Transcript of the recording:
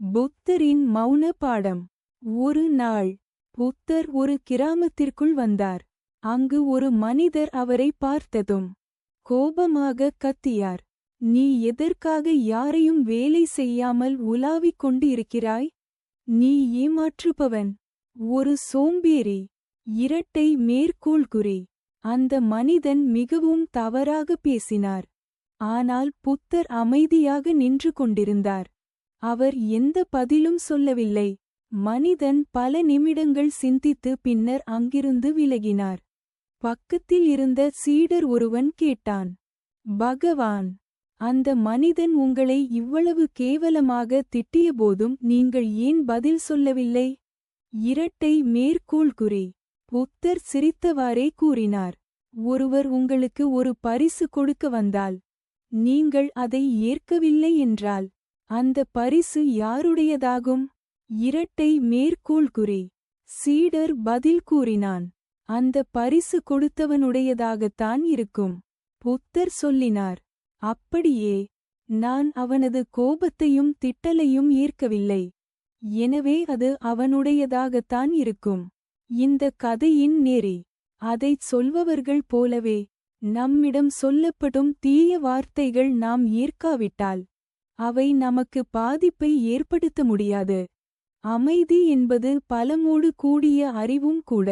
புத்தரின் மௌன பாடம். ஒரு நாள் புத்தர் ஒரு கிராமத்திற்குள் வந்தார். அங்கு ஒரு மனிதர் அவரை பார்த்ததும் கோபமாக கத்தியார். நீ எதற்காக யாரையும் வேலை செய்யாமல் உலாவிக் கொண்டு இருக்கிறாய் நீ ஏமாற்றுபவன். ஒரு சோம்பேறி. இரட்டை மேற்கோள் குறி அந்த மனிதன் மிகவும் தவறாக பேசினார். ஆனால் புத்தர் அமைதியாக நின்று கொண்டிருந்தார். அவர் எந்த பதிலும் சொல்லவில்லை. மனிதன் பல நிமிடங்கள் சிந்தித்து பின்னர் அங்கிருந்து விலகினார். பக்கத்தில் இருந்த சீடர் ஒருவன் கேட்டான் பகவான் அந்த மனிதன் உங்களை இவ்வளவு கேவலமாக திட்டியபோதும் நீங்கள் ஏன் பதில் சொல்லவில்லை? இரட்டை மேற்கோள் குறி புத்தர் சிரித்தவாறே கூறினார் ஒருவர் உங்களுக்கு ஒரு பரிசு கொடுக்க வந்தால் நீங்கள் அதை ஏற்கவில்லை என்றால் அந்த பரிசு யாருடையதாகும்? இரட்டை மேற்கோள் குறி. சீடர் பதில் கூறினான். அந்த பரிசு கொடுத்தவனுடையதாகத்தான் இருக்கும். புத்தர் சொல்லினார். அப்படியே நான் அவனது கோபத்தையும் திட்டலையும் ஏற்கவில்லை. எனவே அது அவனுடையதாகத்தான் இருக்கும். இந்த கதையின் நெறி. அதைச் சொல்பவர்கள் போலவே நம்மிடம் சொல்லப்படும் தீய வார்த்தைகள் நாம் ஏற்காவிட்டால் அவை நமக்கு பாதிப்பை ஏற்படுத்த முடியாது. அமைதி என்பது பலமோடு கூடிய அறிவும் கூட.